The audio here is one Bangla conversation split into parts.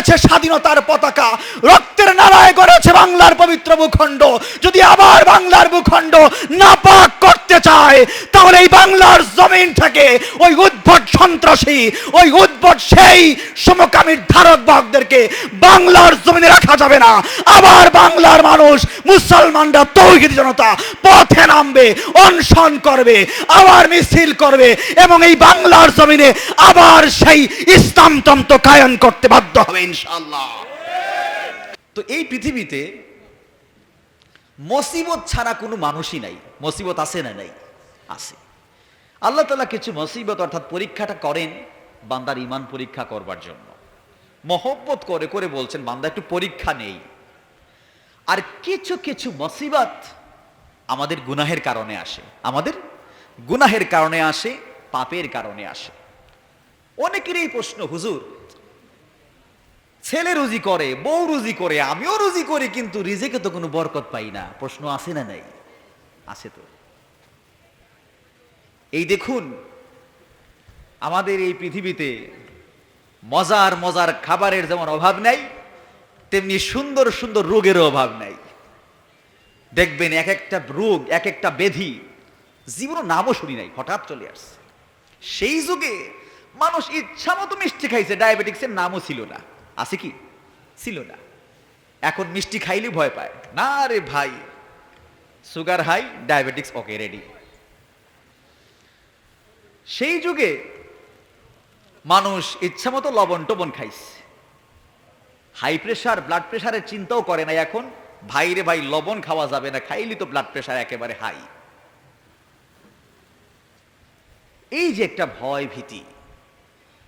গড়েছে স্বাধীনতার পতাকা। রক্তের নালায় গড়েছে বাংলার পবিত্র ভূখণ্ড। যদি আবার বাংলার ভূখণ্ড নাপাক করতে চায়, তাহলে এই বাংলার জমিন থেকে ওই উদ্ভট সন্ত্রাসী, ওই উদ্ভট সেই সমকামীর ধারক বাহকদেরকে বাংলার জমিনে রাখা যাবে না। আবার বাংলার মানুষ, মুসলমানরা, তৌহিদ জনতা পথে নামবে, অনশন করবে, আবার মিছিল করবে এবং এই বাংলার জমিনে আবার সেই ইসলামতন্ত্র কায়ন করতে বাধ্য হবে, ইনশাআল্লাহ। তো এই পৃথিবীতে মুসিবত ছাড়া কোনো মানুষই নাই। মুসিবত আছে না নাই? আছে। আল্লাহ তালা কিছু মুসিবত অর্থাৎ পরীক্ষাটা করেন বান্দার ইমান পরীক্ষা করবার জন্য। মহব্বত করে করে বলছেন, বান্দা, একটু পরীক্ষা নেই। আর কিছু কিছু মসিবত আমাদের গুনাহের কারণে আসে। আমাদের গুনাহের কারণে আসে, পাপের কারণে আসে। অনেকেরই প্রশ্ন, হুজুর ছেলে রুজি করে, বউ রুজি করে, আমিও রুজি করি, কিন্তু রিজিকে তো কোনো বরকত পাই না। প্রশ্ন আছে না নাই? আছে তো। এই দেখুন, আমাদের এই পৃথিবীতে মজার মজার খাবারের যেমন অভাব নাই, তেমনি সুন্দর সুন্দর রোগেরও অভাব নাই। দেখবেন এক একটা রোগ, এক একটা ব্যাধি জীবনও নামও শুনি নাই, হঠাৎ চলে আসছে। সেই যুগে মানুষ ইচ্ছা মতো মিষ্টি খাইছে, ডায়াবেটিক্সের নামও ছিল না। আছে কি? ছিল না। এখন মিষ্টি খাইলে ভয় পায়। না রে ভাই sugar high diabetics okay ready. সেই যুগে মানুষ ইচ্ছা মতো লবণ টবণ খাইছে। হাই প্রেশার ব্লাড প্রেশারের চিন্তাও করে না এখন। ভাই রে ভাই লবণ খাওয়া যাবে না খাইলে তো ব্লাড প্রেশার একেবারে হাই এই যে একটা ভয় ভীতি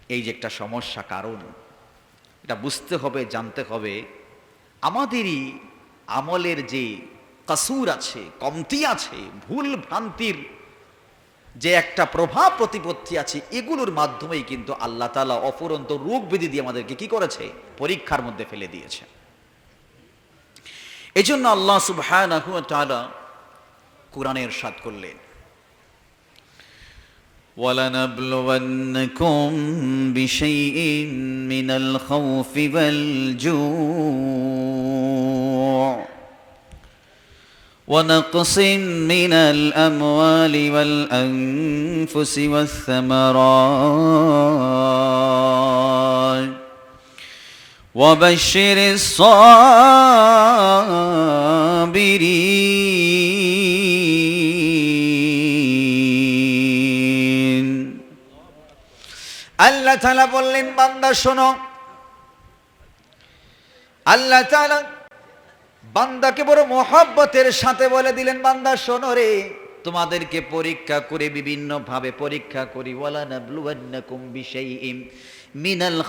এই যে একটা সমস্যা কারণ এটা বুঝতে হবে, জানতে হবে। আমাদেরই আমলের যে কাসুর আছে, কমতি আছে, ভুল ভ্রান্তির যে একটা প্রভাব প্রতিপত্তি আছে, এগুলোর মাধ্যমেই কিন্তু আল্লাহ তালা অফুরন্ত রোগ বিধি দিয়ে আমাদেরকে কি করেছে? পরীক্ষার মধ্যে ফেলে দিয়েছে। এই জন্য আল্লাহ তাআলা কোরআনের সাদ করলেন। ولنبلونكم بشيء من الخوف والجوع. ونقص من الأموال والأنفس والثمرات. وبشر الصابرين আল্লাহ তাআলা বললেন, বান্দা, শোনো। আল্লাহ তাআলা বান্দাকে বড় মোহাব্বতের সাথে বলে দিলেন, বান্দা, শোনো রে, তোমাদেরকে পরীক্ষা করে বিভিন্ন ভাবে পরীক্ষা করি। মিনাল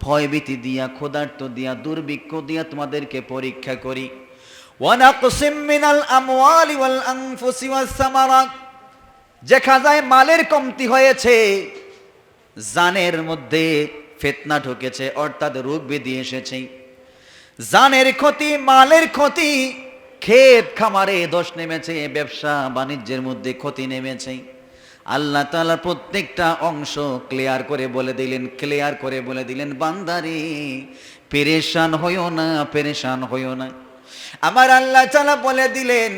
ভয়ভীতি দিয়া, ক্ষুধার্ত দিয়া, দুর্ভিক্ষ দিয়া তোমাদেরকে পরীক্ষা করি। ওয়া নাকসিম মিনাল মালের কমতি হয়েছে জানের মধ্যে ফেতনা ঢুকেছে, অর্থাৎ রোগ ব্যাধি এসেছে। জানের ক্ষতি, মালের ক্ষতি, ক্ষেত খামারে দোষ নেমেছে, ব্যবসা বাণিজ্যের মধ্যে ক্ষতি নেমেছে। আল্লাহ তাআলা প্রত্যেকটা অংশ ক্লিয়ার করে বলে দিলেন ক্লিয়ার করে বলে দিলেন, বান্দারে, পেরেশান হইও না, পেরেশান হইও না। আমার আল্লাহ তাআলা বলে দিলেন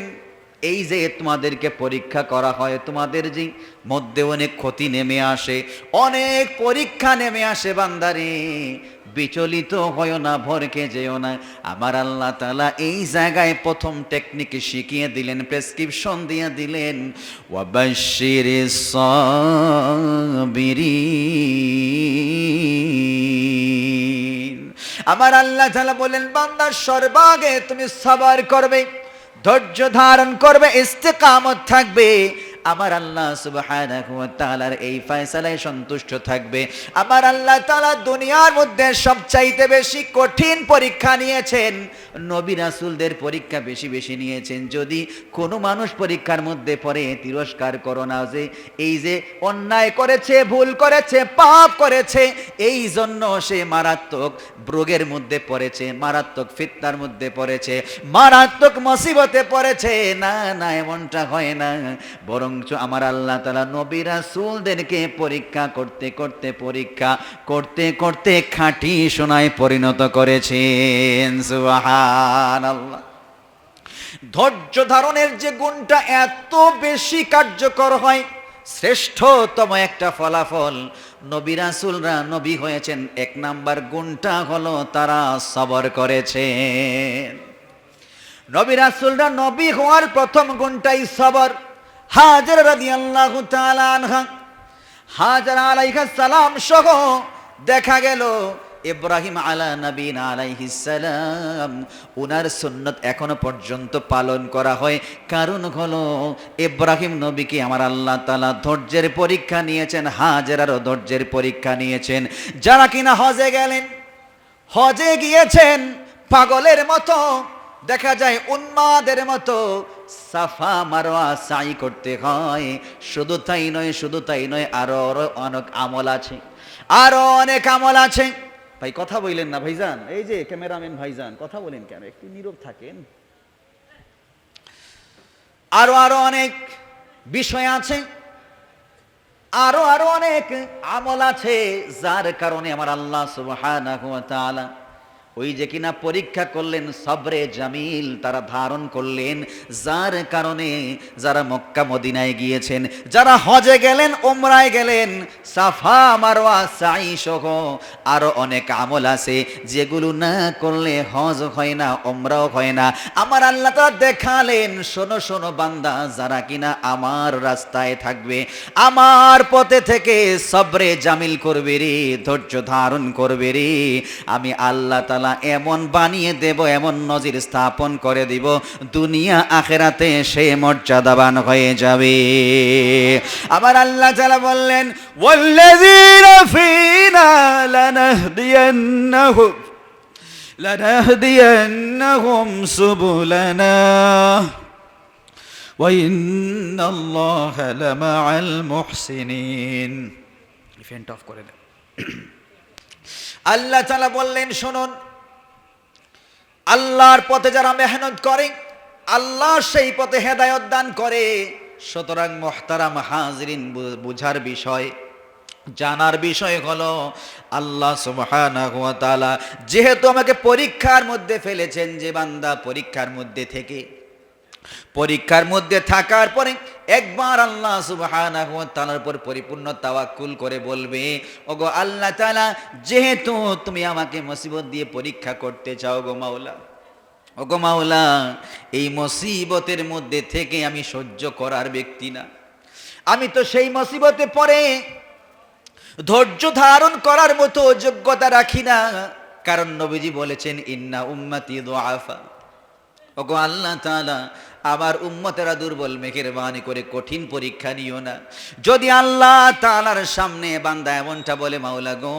এই যে তোমাদেরকে পরীক্ষা করা হয়, তোমাদের যে মধ্যে অনেক ক্ষতি নেমে আসে, অনেক পরীক্ষা নেমে আসে বান্দারে। বিচলিত হয় না, ভরকে যেও না। আমার আল্লাহ তালা এই জায়গায় প্রথম টেকনিক শিখিয়ে দিলেন প্রেসক্রিপশন দিয়ে দিলেন ওয়াবাশির সাবিরিন। আমার আল্লাহ তালা বলেন বান্দার সর্বাগে তুমি সবার করবে। ধৈর্য ধারণ করবে ইস্তেকামত থাকবে। আমার আল্লাহ তাআলার এই ফয়সালায় সন্তুষ্ট থাকবে। আমার আল্লাহ তাআলা দুনিয়ার মধ্যে সবচাইতে বেশি কঠিন পরীক্ষা নিয়েছেন। নবী রাসূলদের পরীক্ষা বেশি বেশি নিয়েছেন। যদি কোনো মানুষ পরীক্ষার মধ্যে পড়ে, তিরস্কার করো না যে, এই যে অন্যায় করেছে, ভুল করেছে, পাপ করেছে, এই জন্য সে মারাত্মক রোগের মধ্যে পড়েছে, মারাত্মক ফিতনার মধ্যে পড়েছে, মারাত্মক মুসিবতে পড়েছে। না না, এমনটা হয় না। বরং বরঞ্চ আমার আল্লাহ তালা নবী রাসূলদেরকে পরীক্ষা করতে করতে পরীক্ষা করতে করতে খাঁটি সোনায় পরিণত করেছেন। সুবহানাল্লাহ। ধৈর্য ধারণের যে গুণটা এত বেশি কার্যকর হয়, শ্রেষ্ঠতম একটা ফলাফল। নবী রাসূলরা নবী হয়েছেন, এক নাম্বার গুণটা হলো তারা সবর করেছেন। নবী রাসূলরা নবী হওয়ার প্রথম গুণটাই সবর। হাজার তাআলা আনহা, হাজার আলাইহা সালাম সহ দেখা গেল ইব্রাহিম আলা নবীন আলাইহিসালাম উনার সুন্নত এখনও পর্যন্ত পালন করা হয়। কারণ হলো ইব্রাহিম নবীকে আমার আল্লাহ তালা ধৈর্যের পরীক্ষা নিয়েছেন, হাজারারও ধৈর্যের পরীক্ষা নিয়েছেন। যারা কিনা হজে গেলেন, হজে গিয়েছেন, পাগলের মতো, দেখা যায় উন্মাদের মতো সাফা মারোয়া সাই করতে হয়। শুধু তাই নয়, শুধু তাই নয়, আরও অনেক আমল আছে। আরও অনেক আমল আছে। ভাই, কথা বললেন না ভাইজান? এই যে ক্যামেরাম্যান ভাইজান, কথা বলেন কেন? একটু নীরব থাকেন। আরও আরও অনেক বিষয় আছে। আরও আরও অনেক আমল আছে, যার কারণে আমার আল্লাহ সুবহানাহু ওয়া তাআলা ওই যে কিনা পরীক্ষা করলেন, সবরে জামিল তারা ধারণ করলেন। যার কারণে যারা মক্কা মদিনায় গিয়েছেন, যারা হজে গেলেন ওমরায় গেলেন, সাফা, মারওয়া সাই সহ আরও অনেক আমল আছে, যেগুলো না করলে হজ হয় না ওমরাও হয় না। আমার আল্লাহ তারা দেখালেন, শোনো শোনো বান্দা, যারা কিনা আমার রাস্তায় থাকবে, আমার পথে থেকে সবরে জামিল করবে রে, ধৈর্য ধারণ করবে রে। আমি আল্লাহ তালা এমন বানিয়ে দেব এমন নজির স্থাপন করে দিব দুনিয়া আখেরাতে সে মর্যাদাবান হয়ে যাবে আমার আল্লাহ তালা বললেন ওয়াল্লাযীনা ফীনা লানাহদিয়ান্নাহুম لنهدينهم سبلنا وإن الله لمع المحسنين ফ্যানটা অফ করে দেন আল্লাহ তাআলা বললেন শুনুন আল্লাহর পথে যারা মেহনত করে, আল্লাহ সেই পথে হেদায়ত দান করে। সুতরাং মোহতারাম হাজরিন বুঝার বিষয়, জানার বিষয় হলো, আল্লাহ সুবহানাহু ওয়া তাআলা যেহেতু আমাকে পরীক্ষার মধ্যে ফেলেছেন, যে বান্দা পরীক্ষার মধ্যে থেকে পরীক্ষার মধ্যে থাকার পরে একবার আল্লাহ সুবহানাহু ওয়া তাআলার উপর পরিপূর্ণ তাওয়াক্কুল করে বলবে, ওগো আল্লাহ তাআলা, যেহেতু তুমি আমাকে মুসিবত দিয়ে পরীক্ষা করতে চাও গো মাওলা, ওগো মাওলা, এই মুসিবতের মধ্যে থেকে আমি সহ্য করার ব্যক্তি না। আমি তো সেই মুসিবতে পড়ে ধৈর্য ধারণ করার মতো যোগ্যতা রাখি না। কারণ নবীজি বলেছেন, ইন্না উম্মতি দোয়াফা ওগো আল্লাহ তাআলা আবার উম্মতেরা দুর্বল মেঘের বাণী করে কঠিন পরীক্ষা নিও না। যদি আল্লাহ তালার সামনে বান্দা এমনটা বলে, মাওলা গো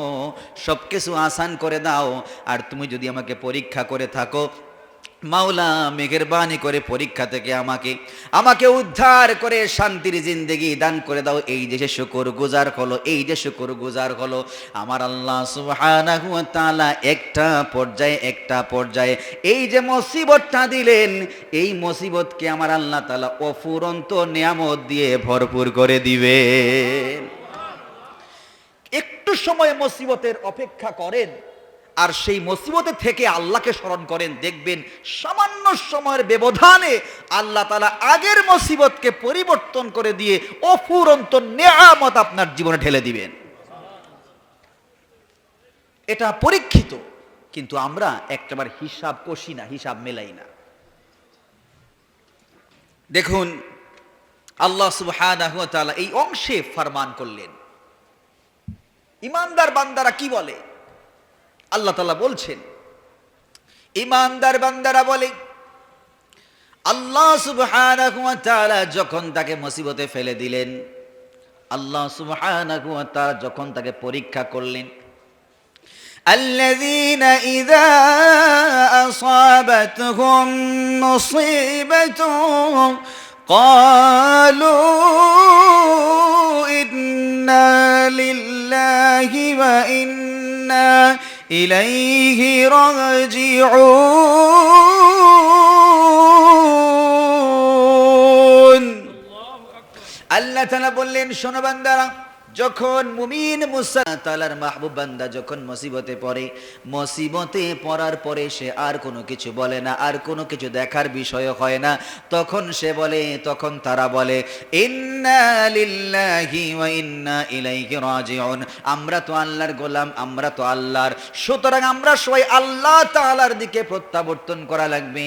সব কিছু আসান করে দাও, আর তুমি যদি আমাকে পরীক্ষা করে থাকো মাওলা মেঘের বাণী করে পরীক্ষা থেকে আমাকে আমাকে উদ্ধার করে শান্তির জিন্দেগি দান করে দাও। এই দেশে শুকর গুজার হলো, এই যে শুকর গুজার হলো, আমার আল্লাহ তাআলা একটা পর্যায়ে একটা পর্যায়ে এই যে মুসিবতটা দিলেন, এই মুসিবতকে আমার আল্লাহ তাআলা অফুরন্ত নিয়ামত দিয়ে ভরপুর করে দিবেন। একটু সময় মুসিবতের অপেক্ষা করেন আর সেই মুসিবতে থেকে আল্লাহকে স্মরণ করেন, দেখবেন সামান্য সময়ের ব্যবধানে আল্লাহ তালা আগের মুসিবতকে পরিবর্তন করে দিয়ে অফুরন্ত নেয়ামত আপনার জীবনে ঢেলে দিবেন। এটা পরীক্ষিত, কিন্তু আমরা একটাবার হিসাব কষি না, হিসাব মেলাই না। দেখুন, আল্লাহ সুবহানাহু এই অংশে ফরমান করলেন। ইমানদার বান্দারা কি বলে? আল্লাহ তালা বলছেন ইমানদার বান্দারা বলে আল্লাহ সুবহানাহু ওয়া তাআলা যখন তাকে মুসিবতে ফেলে দিলেন আল্লাহ সুবহানাহু ওয়া তাআলা যখন তাকে পরীক্ষা করলেন الذين إذا أصابتهم مصيبة قالوا إنا لله وإنا إليه راجعون আল্লাহ তাআলা বললেন শোনো বান্দারা যখন মুমিন মুসা তালার মাহবুব বান্দা যখন মুসিবতে পড়ে, মুসিবতে পড়ার পরে সে আর কোনো কিছু বলে না, আর কোনো কিছু দেখার বিষয় হয় না। তখন সে বলে, তখন তারা বলে আমরা তো আল্লাহর গোলাম, আমরা তো আল্লাহর। সুতরাং আমরা সবাই আল্লাহ তাআলার দিকে প্রত্যাবর্তন করা লাগবে।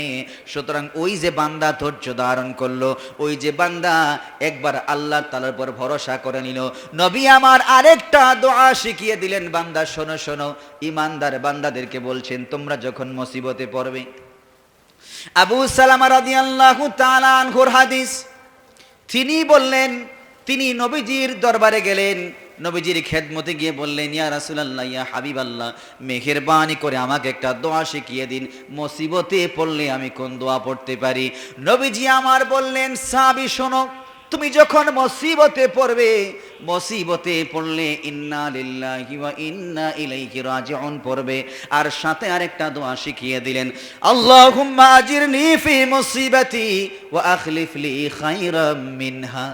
সুতরাং ওই যে বান্দা ধৈর্য ধারণ করল, ওই যে বান্দা একবার আল্লাহ তালার উপর ভরসা করে নিল। নবী আমার আরেকটা দোয়া শিখিয়ে দিলেন, বান্দা, শোনো শোনো, ইমানদার বান্দাদেরকে বলছেন, তোমরা যখন মুসিবতে পড়বে। আবু সালামা রাদিয়াল্লাহু তাআলা আনহুর হাদিস, তিনি বললেন, তিনি নবীজির দরবারে গেলেন, নবীজির খেদমতে গিয়ে বললেন, ইয়া রাসূলুল্লাহ, ইয়া হাবিবাল্লাহ, মেহেরবানি করে আমাকে একটা দোয়া শিখিয়ে দিন, মুসিবতে পড়লে আমি কোন দোয়া পড়তে পারি? নবীজি আমার বললেন, সাবি, শোনো তুমি যখন মসিবতে পড়বে, মসিবতে পড়লে ইন্না ইন্না ইলাইহি রাজিউন পড়বে। আর সাথে আরেকটা দোয়া শিখিয়ে দিলেন, আল্লাহুম্মা আজিরনি ফি মুসিবাতি ওয়া আখলিফ লি মিনহা।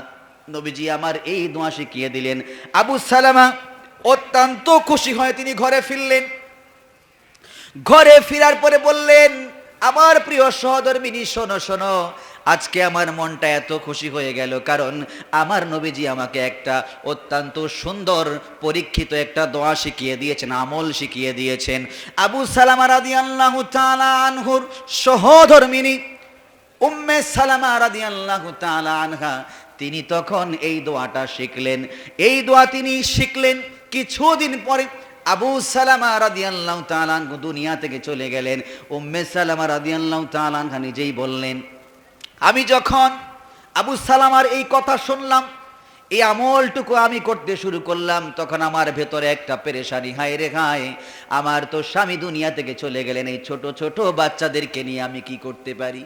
নবীজি আমার এই দোয়া শিখিয়ে দিলেন। আবু সালামা অত্যন্ত খুশি হয়ে তিনি ঘরে ফিরলেন। ঘরে ফেরার পরে বললেন, আমার প্রিয় সহধর্মিনী, শোনো শোনো আজকে আমার মনটা এত খুশি হয়ে গেল, কারণ আমার নবীজি আমাকে একটা অত্যন্ত সুন্দর, পরীক্ষিত একটা দোয়া শিখিয়ে দিয়েছেন, আমল শিখিয়ে দিয়েছেন। আবু সালামা রাদিয়াল্লাহু তাআলা আনহুর সহধর্মিনী উম্মে সালামা রাদিয়াল্লাহু তাআলা আনহা, তিনি তখন এই দোয়াটা শিখলেন। এই দোয়া তিনি শিখলেন কিছুদিন পরে আবু সালামা রাদিয়াল্লাহু তাআলা দুনিয়া থেকে চলে গেলেন। উম্মে সালামা রাদিয়াল্লাহু তাআলা নিজেই বললেন আমি যখন আবু সালামার এই কথা শুনলাম, এই আমলটুকু আমি করতে শুরু করলাম, তখন আমার ভেতরে একটা পেরেশানি, হায় রে হায়, আমার তো স্বামী দুনিয়া থেকে চলে গেলেন, এই ছোট ছোট বাচ্চাদেরকে নিয়ে আমি কি করতে পারি?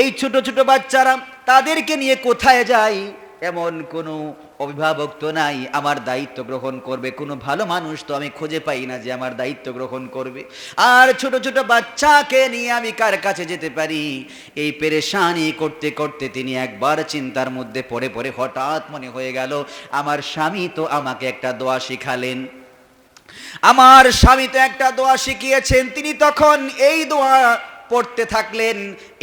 এই ছোট ছোট বাচ্চারা তাদেরকে নিয়ে কোথায় যাই? এমন কোনো অভিভাবক তো নাই, আমার দায়িত্ব গ্রহণ করবে। কোনো ভালো মানুষ তো আমি খুঁজে পাই না যে আমার দায়িত্ব গ্রহণ করবে। আর ছোট ছোট বাচ্চাকে নিয়ে আমি কার কাছে যেতে পারি? এই পেরেশানি করতে করতে তিনি একবার চিন্তার মধ্যে পড়ে পড়ে হঠাৎ মনে হয়ে গেল, আমার স্বামী তো আমাকে একটা দোয়া শিখালেন। আমার স্বামী তো একটা দোয়া শিখিয়েছেন, তিনি তখন এই দোয়া পড়তে থাকলেন,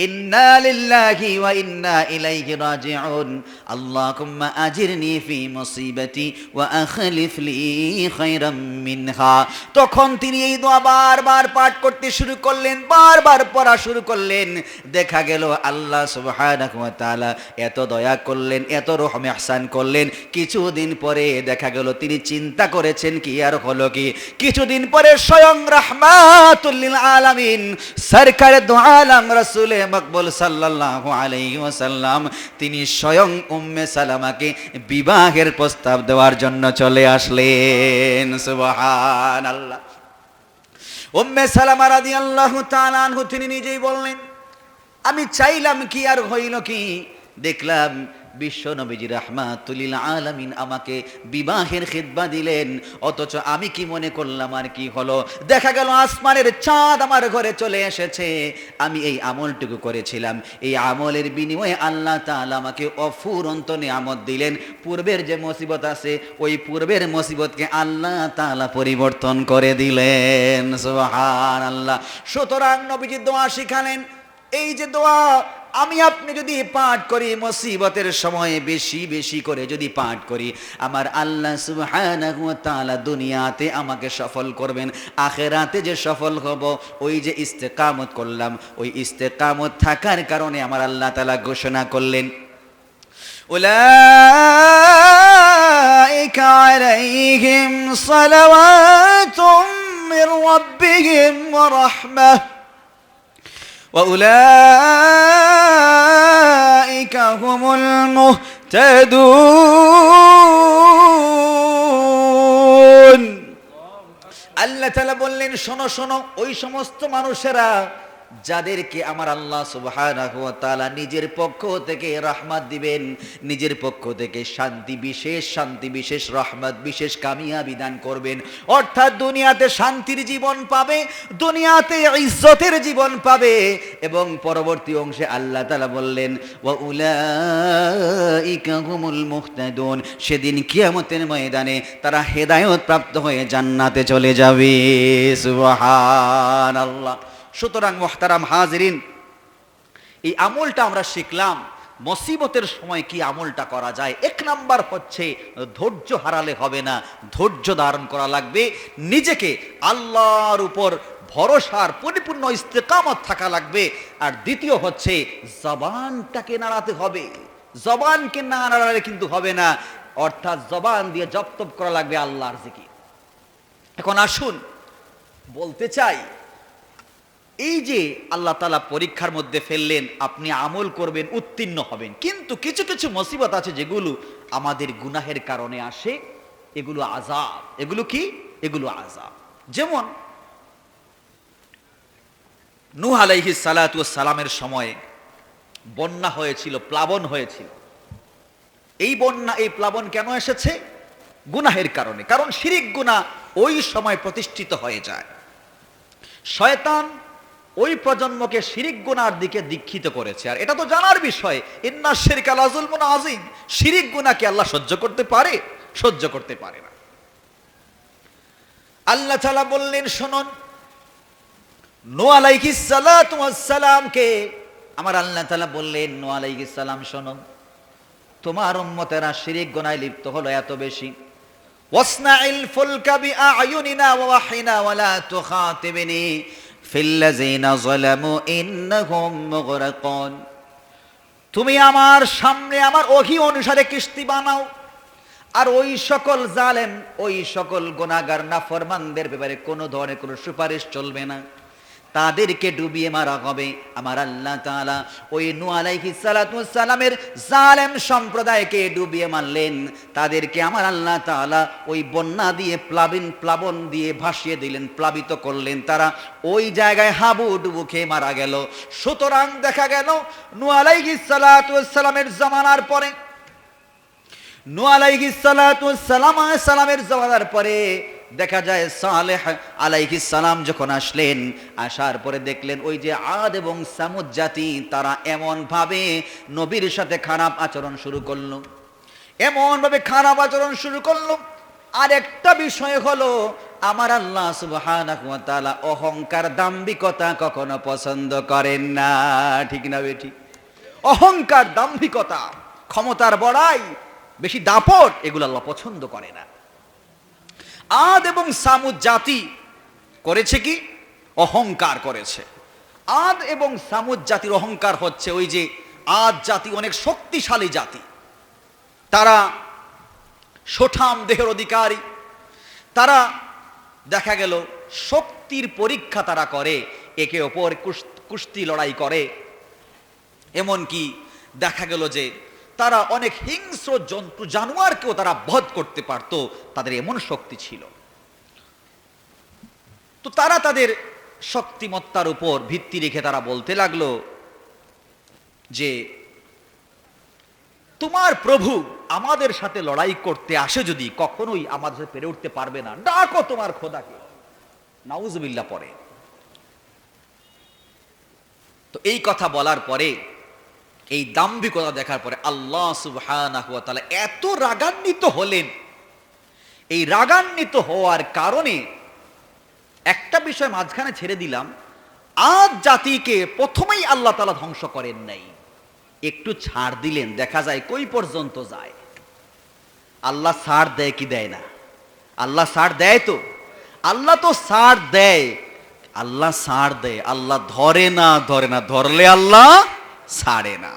ইন্না লিল্লাহি ওয়া ইন্না ইলাইহি রাজিউন। আল্লাহুম্মা আজিরনি ফি মুসিবাতি ওয়া আখলিফ লি খায়রাম মিনহা। তখন তিনি এই দোয়া বারবার পাঠ করতে শুরু করলেন, বারবার পড়া শুরু করলেন। দেখা গেল আল্লাহ সুবহানাহু ওয়া তাআলা এত দয়া করলেন, এত রহম ইহসান করলেন। কিছুদিন পরে দেখা গেল তিনি চিন্তা করেছেন, কি আর হলো কি? কিছুদিন পরে স্বয়ং রাহমাতুল্লিল আলামিন সরকার দো আলম মকবুল সাল্লাল্লাহু আলাইসাল্লাম তিনি স্বয়ং উম্মে সালামাকে বিবাহের প্রস্তাব দেওয়ার জন্য চলে আসলেন। সুবহানাল্লাহ। উম্মে সালামা রাদিয়াল্লাহু তাআলা আনহু, তিনি নিজেই বললেন, আমি চাইলাম কি আর হইল কি? দেখলাম বিশ্ব নবীজি রাহমাতুলিল আলামিন আমাকে বিবাহের খিদবা দিলেন। অথচ আমি কি মনে করলাম আর কি হলো? দেখা গেল আসমানের চাঁদ আমার ঘরে চলে এসেছে। আমি এই আমলটুকু করেছিলাম। এই আমলের বিনিময়ে আল্লাহ তাআলা আমাকে অফুরন্ত নিয়ামত দিলেন। পূর্বের যে মুসিবত আছে, ওই পূর্বের মুসিবতকে আল্লাহ তাআলা পরিবর্তন করে দিলেন। সুতরাং নবীজি দোয়া শিখালেন এই যে দোয়া আমি আপনি যদি পাঠ করি মুসিবতের সময়ে বেশি বেশি করে যদি পাঠ করি আমার আল্লাহ সুবহানাহু ওয়া তাআলা দুনিয়াতে আমাকে সফল করবেন আখেরাতে যে সফল হব ওই যে ইস্তেকামত করলাম ওই ইস্তেকামত থাকার কারণে আমার আল্লাহ তাআলা ঘোষণা করলেন أولئك عليهم صلوات من ربهم ورحمة وأولئك هم المهتدون আল্লাহ তালা বললেন শোনো শোনো ওই সমস্ত মানুষেরা যাদেরকে আমার আল্লাহ তাআলা নিজের পক্ষ থেকে রহমত দিবেন, নিজের পক্ষ থেকে শান্তি বিশেষ শান্তি বিশেষ, রহমত বিশেষ কামিয়াবি দান করবেন। অর্থাৎ দুনিয়াতে শান্তির জীবন পাবে, দুনিয়াতে ইজ্জতের জীবন পাবে এবং পরবর্তী অংশে আল্লাহ তাআলা বললেন হুমুল মুহতাদুন। সেদিন কিয়ামতের ময়দানে তারা হেদায়েত প্রাপ্ত হয়ে জান্নাতে চলে যাবে। সুবহানাল্লাহ। সুতরাং মোহতারাম হাজরিন, এই আমলটা আমরা শিখলাম, মসিবতের সময় কি আমলটা করা যায়। এক নাম্বার হচ্ছে ধৈর্য হারালে হবে না, ধৈর্য ধারণ করা লাগবে। নিজেকে আল্লাহর উপর ভরসার পরিপূর্ণ ইস্তেকামত থাকা লাগবে। আর দ্বিতীয় হচ্ছে জবানটাকে নাড়াতে হবে। জবানকে না নাড়ালে কিন্তু হবে না। অর্থাৎ জবান দিয়ে জপ্তপ করা লাগবে আল্লাহর জিকির। এখন আসুন, বলতে চাই এই যে আল্লাহ তালা পরীক্ষার মধ্যে ফেললেন, আপনি আমল করবেন, উত্তীর্ণ হবেন। কিন্তু কিছু কিছু মুসিবত আছে যেগুলো আমাদের গুনাহের কারণে আসে। এগুলো আজাব এগুলো কি? এগুলো আজাব যেমন নূহ আলাইহি সালামের সময়ে বন্যা হয়েছিল, প্লাবন হয়েছিল। এই বন্যা, এই প্লাবন কেন এসেছে? গুনাহের কারণে। কারণ শিরিক গুনাহ ওই সময় প্রতিষ্ঠিত হয়ে যায়। শয়তান ওই প্রজন্মকে শিরিক গুনার দিকে দীক্ষিত করেছে। আর এটা তো জানার বিষয়, ইন্না শিরিক আলাজুল আজিম শিরিক গুনাকে আল্লাহ সহ্য করতে পারে, সহ্য করতে পারে না। আল্লাহ তাআলা বললেন, শুনুন, নো আলাইহিস সালাতু সালামকে আমার আল্লাহ তাআলা বললেন, নো আলাইহিস সালাম, শুনুন, তোমার উম্মতেরা শিরিক গুনায় লিপ্ত হলো এত বেশি। ওয়াসনাইল ফুলকা বিআয়ুনিনা ওয়া ওয়াহিনা ওয়ালা তুখাতিবনি। মুগরাকুন। তুমি আমার সামনে আমার অহি অনুসারে কিস্তি বানাও। আর ওই সকল জালেম, ওই সকল গোনাগার নাফরমানদের ব্যাপারে কোনো ধরনের কোনো সুপারিশ চলবে না। তাদেরকে ডুবিয়ে মারা হবে। আমার আল্লাহ তাআলা ওই নূ আলাইহিস সালাতু সালামের জালেম সম্প্রদায়কে ডুবিয়ে মারলেন। তাদেরকে আমার আল্লাহ তাআলা ওই বন্যা দিয়ে, প্লাবিন, প্লাবন দিয়ে ভাসিয়ে দিলেন, প্লাবিত করলেন। তারা ওই জায়গায় হাবু ডুবু খেয়ে মারা গেল। সুতরাং দেখা গেল নূ আলাইহিস সালাতু সালামের জামানার পরে, নূ আলাইহিস সালাতু সালাম জমানার পরে দেখা যায় সালেহ আলাইহিস সালাম যখন আসলেন, আসার পরে দেখলেন ওই যে আদ এবং সামুদ জাতি, তারা এমন ভাবে নবীর সাথে খারাপ আচরণ শুরু করল। এমন ভাবে খারাপ আচরণ শুরু করল। আর একটা বিষয় হলো, আমার আল্লাহ সুবহানাহু ওয়া তাআলা অহংকার দাম্ভিকতা কখনো পছন্দ করেন না। ঠিক না বেঠিক অহংকার দাম্ভিকতা, ক্ষমতার বড়াই, বেশি দাপট, এগুলো আল্লাহ পছন্দ করে না। আদ এবং সামুদ জাতি করেছে কি? অহংকার করেছে। আদ এবং সামুদ জাতির অহংকার হচ্ছে ওই যে আদ জাতি অনেক শক্তিশালী জাতি। তারা সোঠাম দেহের অধিকারী। তারা দেখা গেল শক্তির পরীক্ষা তারা করে, একে অপর কুস- কুস্তি লড়াই করে। এমনকি দেখা গেল যে তারা অনেক হিংস্র জন্তু জানোয়ারকেও তারা বধ করতে পারত, তাদের এমন শক্তি ছিল। তো তারা তাদের শক্তিমত্তার উপর ভিত্তি রেখে তারা বলতে লাগল যে, তোমার প্রভু আমাদের সাথে লড়াই করতে আসে যদি কখনোই আমাদের পেরে উঠতে পারবে না। ডাকো তোমার খোদাকে। নাউজবিল্লা পরে তো এই কথা বলার পরে এই দাম্ভিকতা দেখার পরে আল্লাহ সুবহানাহু ওয়া তাআলা এত রাগান্বিত হলেন। এই রাগান্বিত হওয়ার কারণে একটা বিষয় মাঝখানে ছেড়ে দিলাম, আজ জাতিকে প্রথমেই আল্লাহ তাআলা ধ্বংস করেন নাই। একটু ছাড় দিলেন, দেখা যায় কই পর্যন্ত যায়। আল্লাহ ছাড় দেয় কি দেয় না? আল্লাহ ছাড় দেয় তো? আল্লাহ তো ছাড় দেয়। আল্লাহ ছাড় দেয়, আল্লাহ ধরে না ধরে না, ধরলে আল্লাহ ছাড়ে না।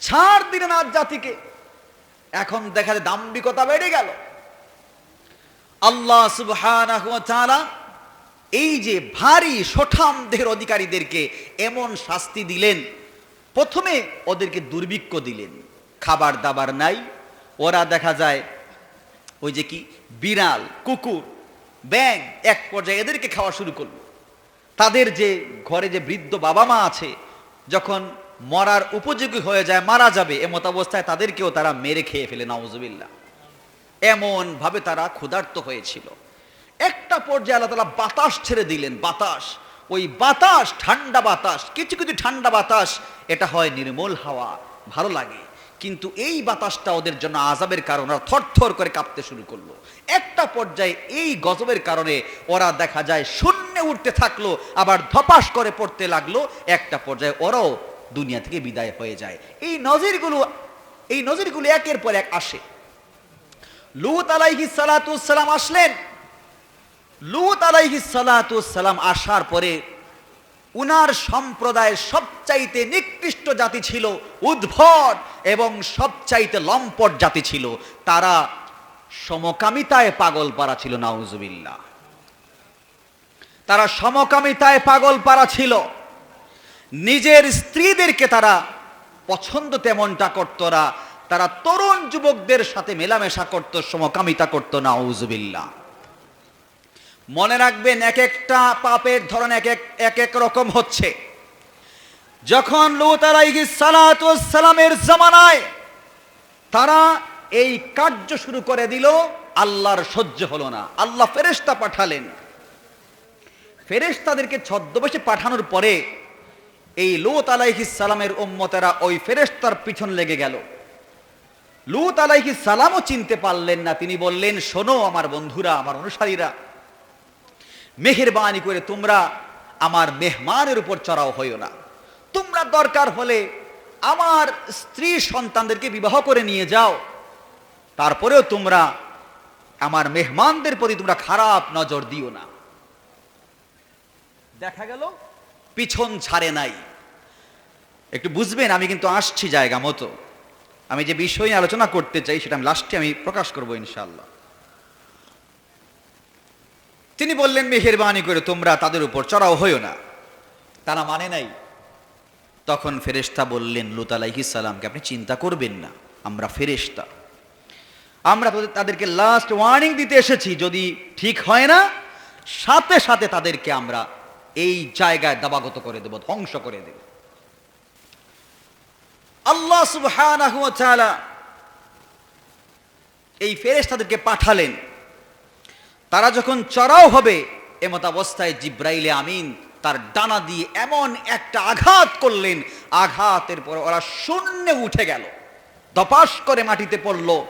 ছাড় দিলে না জাতিকে। এখন দেখা যায় দাম্ভিকতা বেড়ে গেল। আল্লাহ তাআলা এই যে ভারী সঠাম দেহের অধিকারীদেরকে এমন শাস্তি দিলেন, প্রথমে ওদেরকে দুর্ভিক্ষ দিলেন। খাবার দাবার নাই, ওরা দেখা যায় ওই যে কি, বিড়াল, কুকুর ব্যাং এক পর্যায়ে এদেরকে খাওয়া শুরু করল। তাদের যে ঘরে যে বৃদ্ধ বাবা মা আছে, যখন মরার উপযোগী হয়ে যায়, মারা যাবে, এমত অবস্থায় তাদেরকেও তারা মেরে খেয়ে ফেলে, নাউজুবিল্লাহ। এমন ভাবে তারা ক্ষুধার্ত হয়েছিল। একটা পর্যায়ে আল্লাহ তালা বাতাস ছেড়ে দিলেন, বাতাস। ওই বাতাস, ঠান্ডা বাতাস, কিছু কিছু ঠান্ডা বাতাস, এটা হয় নির্মল হাওয়া, ভালো লাগে। কিন্তু এই বাতাসটা ওদের জন্য আজাবের কারণে, ওরা থরথর করে কাঁপতে শুরু করল। একটা পর্যায়ে এই গজবের কারণে ওরা দেখা যায় শূন্যে উঠতে থাকল, আবার ধপাস করে পড়তে লাগল। একটা পর্যায়ে ওরাও দুনিয়া থেকে বিদায় হয়ে যায়। এই নজিরগুলো এই নজিরগুলো একের পর এক আসে। লুত আলাইহি সালাম আসলেন। লুত আলাইহি সালাম আসার পরে উনার সম্প্রদায়ের সবচাইতে নিকৃষ্ট জাতি ছিল উদ্ভট এবং সবচাইতে লম্পট জাতি ছিল। তারা সমকামিতায় পাগল পারা ছিল, নাউজুবিল্লাহ। তারা সমকামিতায় পাগল পারা ছিল। নিজের স্ত্রীদেরকে তারা পছন্দ তেমনটা করতো না তারা তরুণ যুবকদের সাথে মেলামেশা করত, সমকামিতা করতো না উজবিল্লা মনে রাখবেন এক একটা পাপের ধরন এক এক এক এক রকম হচ্ছে। যখন লুত ওয়াস সালামের জামানায় তারা এই কার্য শুরু করে দিল, আল্লাহর সহ্য হলো না। আল্লাহ ফেরেশতা পাঠালেন। ফেরেশতাদেরকে ছদ্মবেশে পাঠানোর পরে এই লুত সালামের উম্মতেরা ওই ফেরেশতার পিছন লেগে গেল। লুত সালামও চিনতে পারলেন না। তিনি বললেন, শোনো আমার বন্ধুরা, আমার অনুসারীরা, মেহেরবানি করে তোমরা আমার মেহমানের উপর চড়াও, হইও না। তোমরা দরকার হলে আমার স্ত্রী সন্তানদেরকে বিবাহ করে নিয়ে যাও। তারপরেও তোমরা আমার মেহমানদের প্রতি তোমরা খারাপ নজর দিও না। দেখা গেল পিছন ছাড়ে নাই। একটু বুঝবেন, আমি কিন্তু আসছি জায়গা মতো। আমি যে বিষয় নিয়ে আলোচনা করতে চাই, সেটা আমি লাস্টে আমি প্রকাশ করব ইনশাল্লাহ তিনি বললেন, মেহেরবানি করে তোমরা তাদের উপর চড়াও, হইও না। তারা মানে নাই। তখন ফেরেশতা বললেন, লুত আলাইহিস সালামকে আপনি চিন্তা করবেন না, আমরা ফেরেশতা। আমরা তাদের- তাদেরকে লাস্ট ওয়ার্নিং দিতে এসেছি। যদি ঠিক হয় না, সাথে সাথে তাদেরকে আমরা এই জায়গায় দাবাগত করে দেব, ধ্বংস করে দেব। আল্লাহ সুবহানাহু ওয়া তাআলা এই ফেরেশতাদেরকে পাঠালেন। তারা যখন চড়াও হবে, এমত অবস্থায় জিব্রাইলে আমিন তার ডানা দিয়ে এমন একটা আঘাত করলেন, আঘাতের পর ওরা শূন্যে উঠে গেল। দপাস করে মাটিতে পড়ল,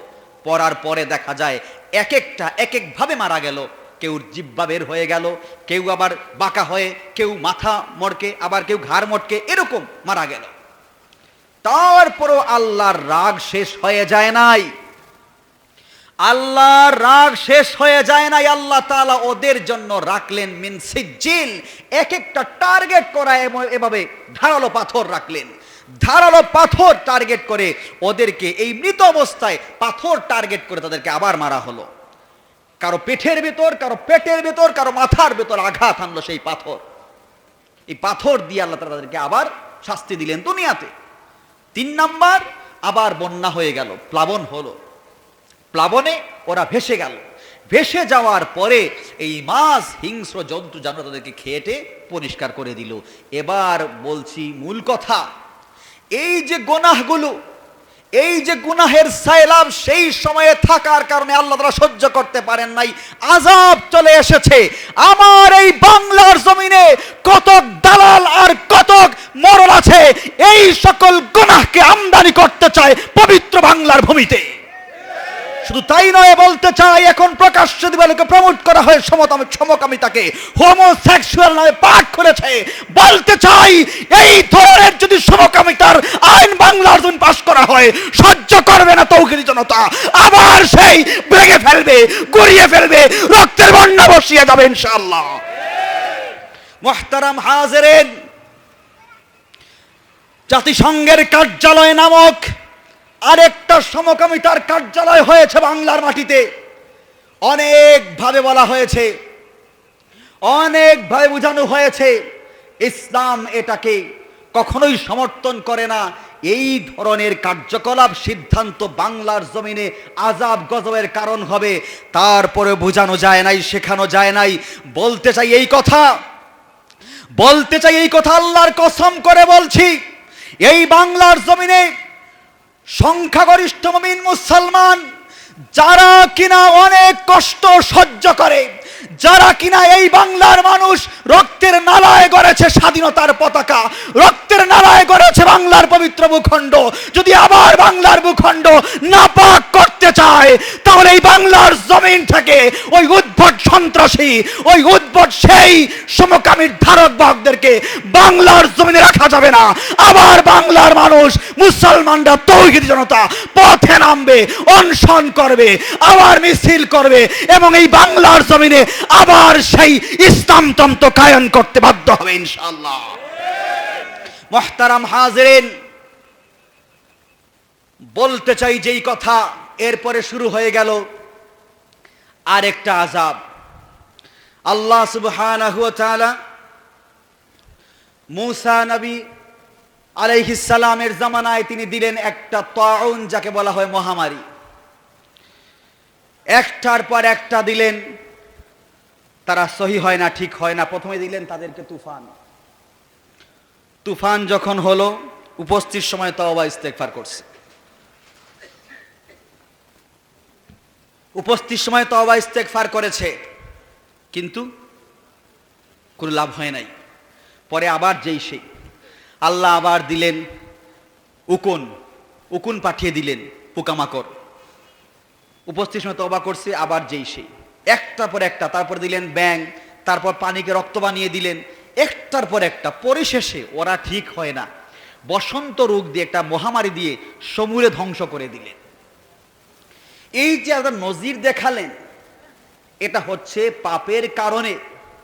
পড়ার পরে দেখা যায় এক একটা এক একভাবে মারা গেল। কেউ জিব্বা বের হয়ে গেল, কেউ আবার বাঁকা হয়ে, কেউ মাথা মড়কে, আবার কেউ ঘাড় মটকে এরকম মারা গেল। তারপরও আল্লাহর রাগ শেষ হয়ে যায় নাই। আল্লাহর রাগ শেষ হয়ে যায় নাই, আল্লাহ তাআলা ওদের জন্য রাখলেন মিন সিজ্জিল। এক একটা টার্গেট করা এভাবে ধারালো পাথর রাখলেন। ধারালো পাথর টার্গেট করে ওদেরকে এই মৃত অবস্থায় পাথর টার্গেট করে তাদেরকে আবার মারা হলো। কারও পেটের ভেতর, কারও পেটের ভেতর, কারও মাথার ভেতর আঘাত আনলো সেই পাথর। এই পাথর দিয়ে আল্লাহ তাদেরকে আবার শাস্তি দিলেন দুনিয়াতে। তিন নাম্বার, আবার বন্যা হয়ে গেল, প্লাবন হলো। প্লাবনে ওরা ভেসে গেল। ভেসে যাওয়ার পরে এই মাছ, হিংস্র জন্তু জানোয়ার তাদেরকে খেয়েটে পরিষ্কার করে দিল। এবার বলছি মূল কথা, এই যে গোনাহগুলো এই যে গুনাহের সাইলাম সেই সময়ে থাকার কারণে আল্লাহ তারা সহ্য করতে পারেন নাই। আজাব চলে এসেছে। আমার এই বাংলার জমিনে কতক দালাল আর কতক মরল আছে, এই সকল গুনাহকে আমদানি করতে চায় পবিত্র বাংলার ভূমিতে। শুধু তাই নয়, বলতে চাই, এখন প্রকাশ্য দিবালকে প্রমোট করা হয় সমতম সমকামিতাকে হোমোসেক্সুয়াল নামে পাঠ করেছে। বলতে চাই, এই ধরনের যদি সমকামিতার আইন বাংলার জন্য পাশ করা হয়, সহ্য করবে না তৌকিরি জনতা। আবার সেই ভেঙে ফেলবে, গড়িয়ে ফেলবে, রক্তের বন্যা বসিয়ে যাবে ইনশাআল্লাহ। মোহতারাম হাজেরেন, জাতিসংঘের কার্যালয় নামক আরেকটা সমকামিতার কার্যালয় হয়েছে বাংলার মাটিতে। অনেকভাবে বলা হয়েছে। অনেকভাবে বোঝানো হয়েছে। ইসলাম এটাকে কখনোই সমর্থন করে না। এই ধরনের কার্যকলাপ, সিদ্ধান্ত বাংলার জমিনে আজাব গজবের কারণ হবে। তারপরে বোঝানো যায় নাই, শেখানো যায় নাই। বলতে চাই এই কথা। বলতে চাই এই কথা আল্লাহর কসম করে বলছি। এই বাংলার জমিনে সংখ্যাগরিষ্ঠ মমিন মুসলমান, যারা কিনা অনেক কষ্ট সহ্য করে, যারা কিনা এই বাংলার মানুষ রক্তের নালায় গড়েছে স্বাধীনতার পতাকা, রক্তের নালায় গড়েছে বাংলার পবিত্র ভূখণ্ড। যদি আবার বাংলার ভূখণ্ড নাপাক করতে চায়, তাহলে এই বাংলার জমিন থেকে ওই উদ্ভট সন্ত্রাসী, ওই উদ্ভট সেই সমকামীর ধারক বাহকদেরকে বাংলার জমিনে রাখা যাবে না। আবার বাংলার মানুষ, মুসলমানরা, তৌহিদ জনতা পথে নামবে, অনশন করবে, আবার মিছিল করবে এবং এই বাংলার জমিনে আবার সেই ইসলামতন্ত্র কায়ন করতে বাধ্য হবে, ইনশাআল্লাহ। মহতারাম হাজরেন, বলতে চাই যেই কথা এরপরে শুরু হয়ে গেল আরেকটা আজাব আল্লাহ তাআলা মুসা নবী আলাইহিস সালামের জামানায় তিনি দিলেন একটা তাউন, যাকে বলা হয় মহামারী। একটার পর একটা দিলেন, তারা সহি হয় না, ঠিক হয় না। প্রথমে দিলেন তাদেরকে তুফান। তুফান যখন হলো, উপস্থিত সময় তওবা ইস্তেগফার করছে। উপস্থিত সময় তওবা ইস্তেগফার করেছে, কিন্তু কোনো লাভ হয় নাই। পরে আবার যেই সেই। আল্লাহ আবার দিলেন উকুন উকুন পাঠিয়ে দিলেন পোকামাকড়। উপস্থিত সময় তবা করছে, আবার যেই সেই। একটার পর একটা, তারপর দিলেন ব্যাং তারপর পানিকে রক্ত বানিয়ে দিলেন, একটার পর একটা। পরিশেষে ওরা ঠিক হয় না। বসন্ত রোগ দিয়ে একটা মহামারী দিয়ে সমূলে ধ্বংস করে দিলেন। এই যে আপনার নজির দেখালেন এটা হচ্ছে পাপের কারণে।